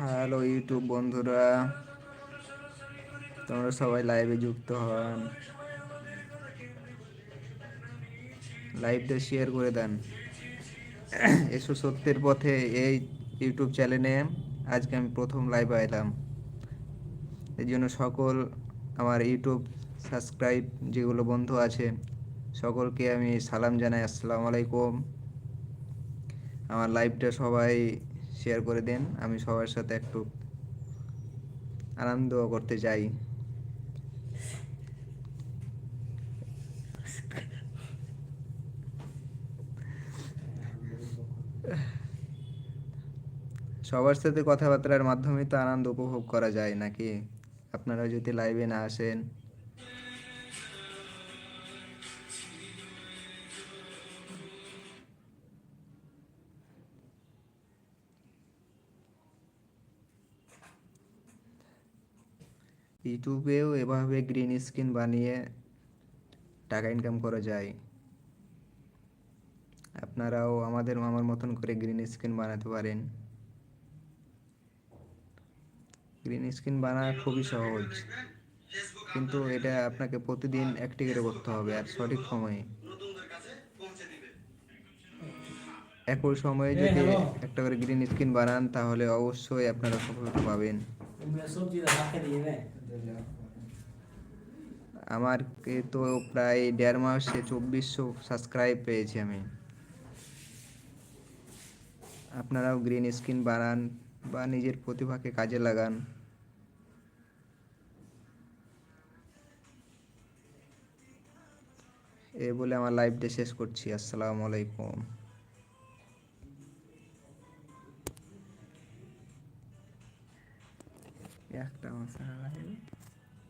Hello YouTube বন্ধুরা, তোমরা সবাই লাইভে যুক্ত হন। লাইভটা শেয়ার করে দেন। এসো সত্যের পথে এই ইউটিউব চ্যানেলে আজকে আমি প্রথম লাইভে এলাম এই জন্য সকল আমার ইউটিউব সাবস্ক্রাইব যেগুলো বন্ধু আছে, সকলকে আমি সালাম জানাই, আসসালামু আলাইকুম। আমার লাইভটা সবাই শেয়ার করে দিন। আমি সবার সাথে একটু আনন্দ করতে চাই সবার সাথে কথাবার্তার মাধ্যমে তো আনন্দ উপভোগ করা যায় নাকি? আপনারা যদি লাইভে না আসেন ইউটিউবেও এভাবে গ্রিন স্ক্রিন বানিয়ে টাকা ইনকাম করা যায়। আপনারাও আমাদের আমার মতন করে গ্রিন স্ক্রিন বানাতে পারেন। গ্রিন স্ক্রিন বানানো খুবই সহজ কিন্তু এটা আপনাকে প্রতিদিন একটি করে করতে হবে আর সঠিক সময়ে। একই সময়ে যদি একটা করে গ্রিন স্ক্রিন বানান তাহলে অবশ্যই আপনারা সফলতা পাবেন। আমার তো প্রায় দেড় মাসে চব্বিশশো সাবস্ক্রাইব পেয়েছি আমি। আপনারাও গ্রিন স্ক্রিন বানান বা নিজের প্রতিভাকে কাজে লাগান। এ বলে আমার লাইভটা শেষ করছি। আসসালামু আলাইকুম। একটা মশলা